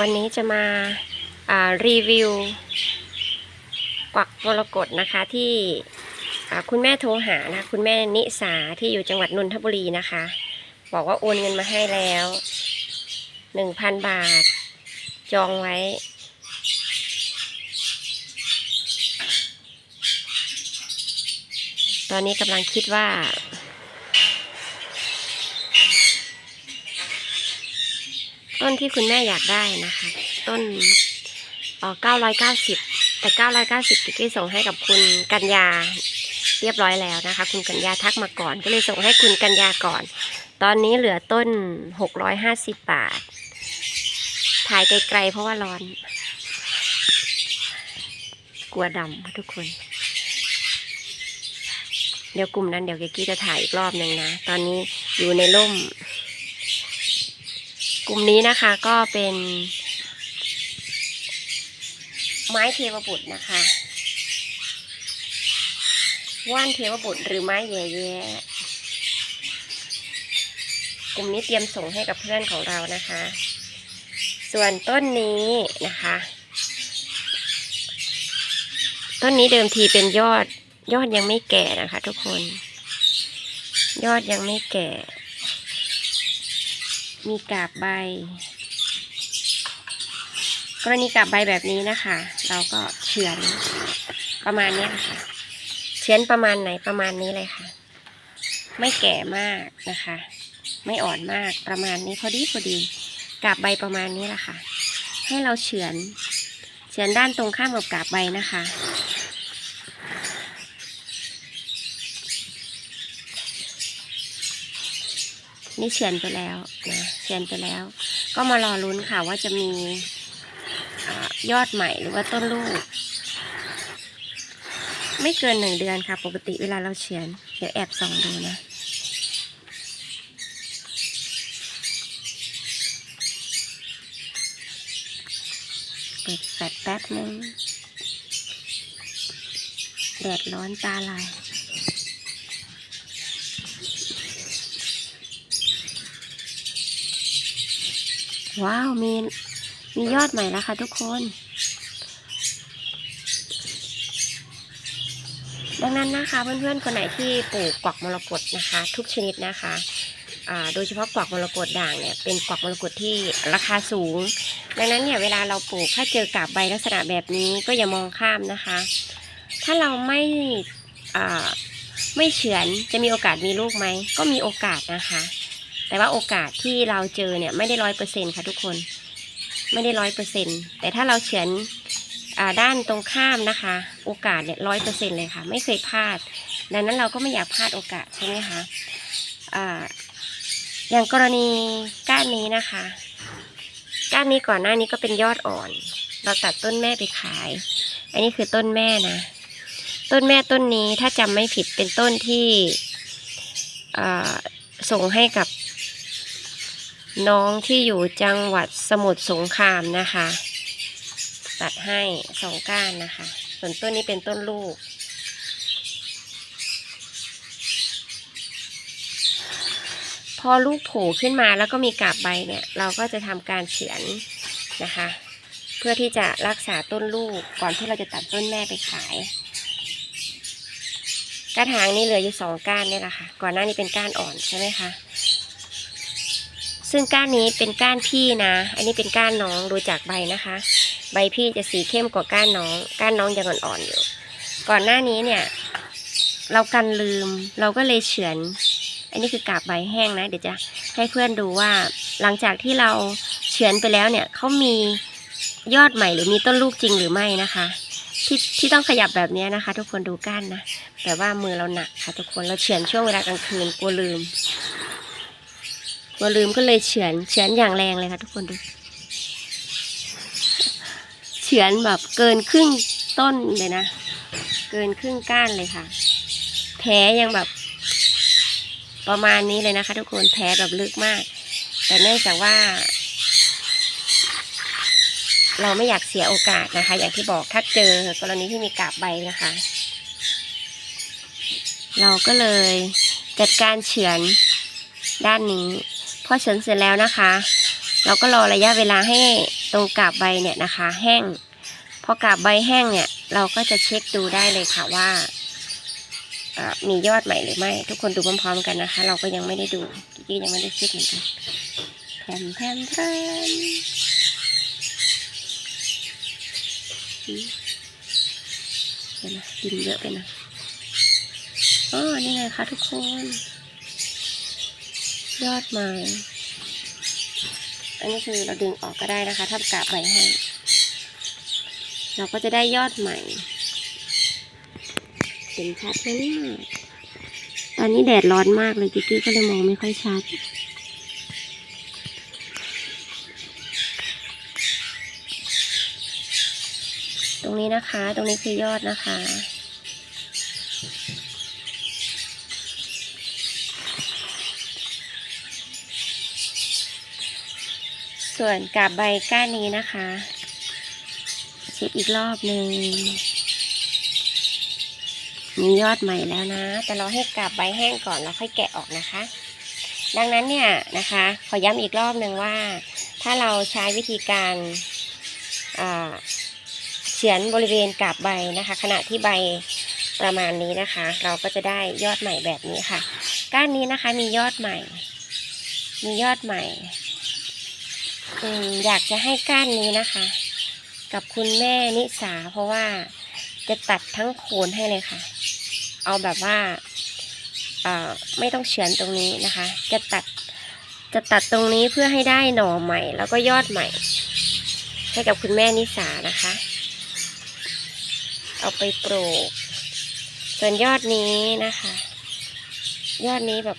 วันนี้จะมาารีวิวกวักมรกตนะคะที่คุณแม่โทรหานะคุณแม่นิสาที่อยู่จังหวัดนนทบุรีนะคะ บอกว่าโอนเงินมาให้แล้วหนึ่งพันบาท จองไว้ ตอนนี้กำลังคิดว่า ต้นที่คุณแม่อยากได้นะคะ ต้นเอ่อ990 แต่ 990กิ๊กกี้ส่งให้กับคุณกัญญาเรียบร้อยแล้วนะคะ คุณกัญญาทักมาก่อน ก็เลยส่งให้คุณกัญญาก่อน ตอนนี้เหลือต้น 650 บาท ถ่ายไกลๆเพราะว่าร้อน กลัวดำทุกคน เดี๋ยวกลุ่มนั้นเดี๋ยวเกกกี้จะถ่ายอีกรอบหนึ่งนะ ตอนนี้อยู่ในร่ม ลุ่มนี้นะคะก็เป็น ไม้เทวบุตรนะคะ ว่านเทวบุตรหรือไม้แย่แย่กลุ่มนี้เตรียมส่งให้กับเพื่อนของเรานะคะ ส่วนต้นนี้นะคะ ต้นนี้เดิมทีเป็นยอดยอดยังไม่แก่นะคะ ทุกคน ยอดยังไม่แก่ มีกาบใบ กรณีกาบใบแบบนี้นะคะ เราก็เฉือนประมาณนี้ค่ะเฉือนประมาณไหนประมาณนี้เลยค่ะ ไม่แก่มากนะคะ ไม่อ่อนมากประมาณนี้พอดีพอดีกาบใบประมาณนี้แหละค่ะ ให้เราเฉือนเฉือนด้านตรงข้ามกับกาบใบนะคะ นี่เฉือนไปแล้วนะเฉือนไปแล้ว ก็มารอลุ้นค่ะว่าจะมีอยอดใหม่หรือว่าต้นลูก ไม่เกินหนึ่งเดือนค่ะ ปกติเวลาเราเฉือนเดี๋ยวแอบส่องดูนะเปิดแฟลชแป๊บนึงแดดร้อนตาลาย ว้าวมีมียอดใหม่แล้วค่ะทุกคน ดังนั้นนะคะเพื่อนๆคนไหนที่ปลูกกวักมรกตนะคะ ทุกชนิดนะคะโดยเฉพาะกวักมรกตด่างเนี่ยเป็นกวักมรกตที่ราคาสูง ดังนั้นเนี่ยเวลาเราปลูกถ้าเจอกาบใบลักษณะแบบนี้ก็อย่ามองข้ามนะคะ ถ้าเราไม่ไม่เฉือนจะมีโอกาสมีลูกไหมก็มีโอกาสนะคะ แต่ว่าโอกาสที่เราเจอเนี่ยไม่ได้ร้อยเปอร์เซ็นค่ะทุกคน ไม่ได้ร้อยเปอร์เซ็นแต่ถ้าเราเฉือนอด้านตรงข้ามนะคะ โอกาสเนี่ยร้อยเปอร์เซ็นเลยค่ะ ไม่เคยพลาด ดังนั้นเราก็ไม่อยากพลาดโอกาสใช่ไหมคะอ่าอย่างกรณีก้านนี้นะคะ ก้านนี้ก่อนหน้านี้ก็เป็นยอดอ่อน เราตัดต้นแม่ไปขาย อันนี้คือต้นแม่นะ ต้นแม่ต้นนี้ถ้าจำไม่ผิดเป็นต้นที่ส่งให้กับ น้องที่อยู่จังหวัดสมุทรสงครามนะคะ ตัดให้สองก้านนะคะ ส่วนต้นนี้เป็นต้นลูก พอลูกโผล่ขึ้นมาแล้วก็มีกาบใบเนี่ย เราก็จะทำการเฉือนนะคะ เพื่อที่จะรักษาต้นลูกก่อนที่เราจะตัดต้นแม่ไปขาย กระถางนี้เหลืออยู่สองก้านนี่แหละค่ะ ก่อนหน้านี้เป็นก้านอ่อนใช่ไหมคะ ซึ่งก้านนี้เป็นก้านพี่นะ อันนี้เป็นก้านน้องดูจากใบนะคะ ใบพี่จะสีเข้มกว่าก้านน้อง ก้านน้องยังอ่อนๆอยู่ ก่อนหน้านี้เนี่ย เรากันลืมเราก็เลยเฉือน อันนี้คือกาบใบแห้งนะ เดี๋ยวจะให้เพื่อนดูว่า หลังจากที่เราเฉือนไปแล้วเนี่ยเขามียอดใหม่หรือมีต้นลูกจริงหรือไม่นะคะที่ที่ต้องขยับแบบนี้นะคะ ทุกคนดูก้านนะแต่ว่ามือเราหนักค่ะ ทุกคนเราเฉือนช่วงเวลากลางคืนกลัวลืม กลัวลืมก็เลยเฉือนเฉือนอย่างแรงเลยค่ะทุกคนดูเฉือนแบบเกินครึ่งต้นเลยนะ เกินครึ่งก้านเลยค่ะ แผลยังแบบ ประมาณนี้เลยนะคะ ทุกคนแผลแบบลึกมาก แต่เนื่องจากว่า เราไม่อยากเสียโอกาสนะคะ อย่างที่บอกถ้าเจอกรณีที่มีกาบใบนะคะ เราก็เลยจัดการเฉือนด้านนี้ พอเฉือนเสร็จแล้วนะคะ เราก็รอระยะเวลาให้ตรงกาบใบเนี่ยนะคะ แห้ง พอกาบใบแห้งเนี่ย เราก็จะเช็คดูได้เลยค่ะว่ามียอดใหม่หรือไม่ ทุกคนดูพร้อมๆกันนะคะ เราก็ยังไม่ได้ดูกิ๊กยังไม่ได้เช็คเหมือนกันแถมแถมแถมเดี๋ยวนะดินเยอะไปนะอ๋อนี่ไงคะทุกคน ยอดใหม่อันนี้คือเราดึงออกก็ได้นะคะ ถ้ากาบใบแห้ เราก็จะได้ยอดใหม่เห็นชัดไหมเนี่ยตอนนี้แดดร้อนมากเลยกิ๊กกี้ก็เลยมองไม่ค่อยชัดตรงนี้นะคะ ตรงนี้คือยอดนะคะ ส่วนกาบใบก้านนี้นะคะเช็คอีกรอบหนึ่งมียอดใหม่แล้วนะ แต่เราให้กาบใบแห้งก่อนแล้วค่อยแกะออกนะคะ ดังนั้นเนี่ยนะคะ ขอย้ำอีกรอบหนึ่งว่า ถ้าเราใช้วิธีการเฉือนบริเวณกาบใบนะคะ ขณะที่ใบประมาณนี้นะคะ เราก็จะได้ยอดใหม่แบบนี้ค่ะ ก้านนี้นะคะมียอดใหม่ มียอดใหม่ อืมอยากจะให้ก้านนี้นะคะ กับคุณแม่นิสาเพราะว่าจะตัดทั้งโคนให้เลยค่ะ เอาแบบว่าไม่ต้องเฉือนตรงนี้นะคะ จะตัดจะตัดตรงนี้เพื่อให้ได้หน่อใหม่ แล้วก็ยอดใหม่ ให้กับคุณแม่นิสานะคะ เอาไปปลูก ส่วนยอดนี้นะคะ ยอดนี้แบบ